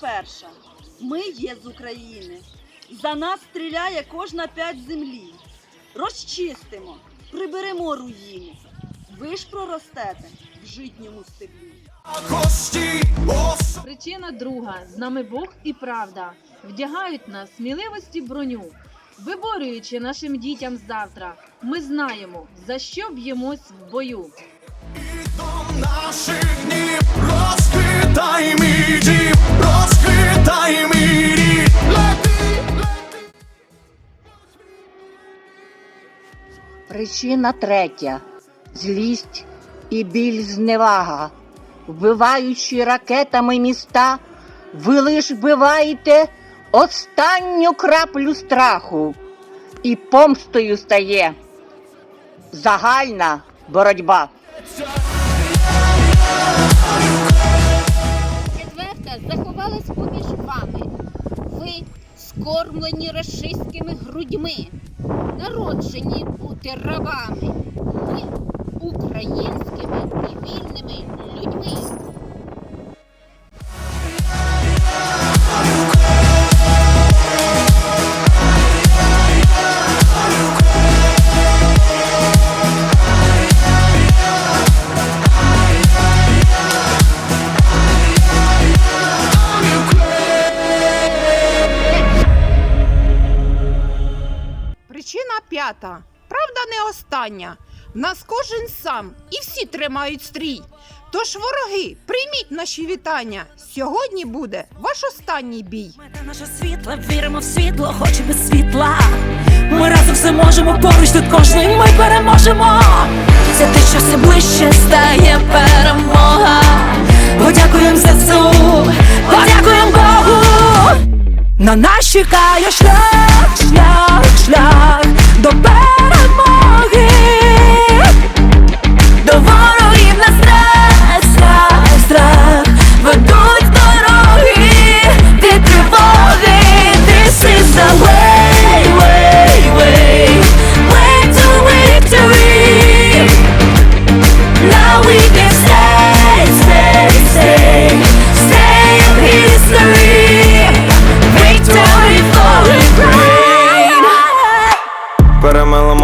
перша. Ми є з України. За нас стріляє кожна п'ять землі. Розчистимо, приберемо руїни. Ви ж проростете в житньому стеблі. Причина друга з нами Бог і правда вдягають нас сміливості броню. Виборюючи нашим дітям завтра, ми знаємо, за що б'ємось в бою. наших днів розквітай Причина третя злість і біль зневага. Вбиваючи ракетами міста, ви лиш вбиваєте останню краплю страху, і помстою стає загальна боротьба. Четверта заховалась поміж вами. Ви скормлені рашистськими грудьми, народжені бути рабами. Ми українськими і Причина. Правда, не остання. В нас кожен сам і всі тримають стрій. Тож, вороги, прийміть наші вітання. Сьогодні буде ваш останній бій. Мета наша світла, віримо в світло, хоч і без світла. Ми разом все можемо, поруч тут кожний ми переможемо. Це те, що все ближче стає перемога. Подякуємо ЗСУ, подякуємо Богу. На нас чекає шлях, шлях, шлях до перемоги.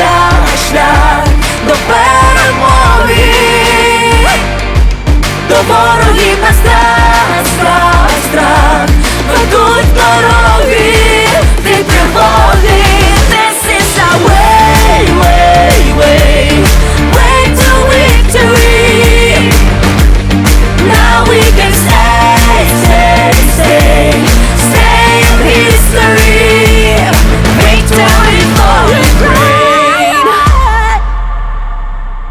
шлях, шлях до перемоги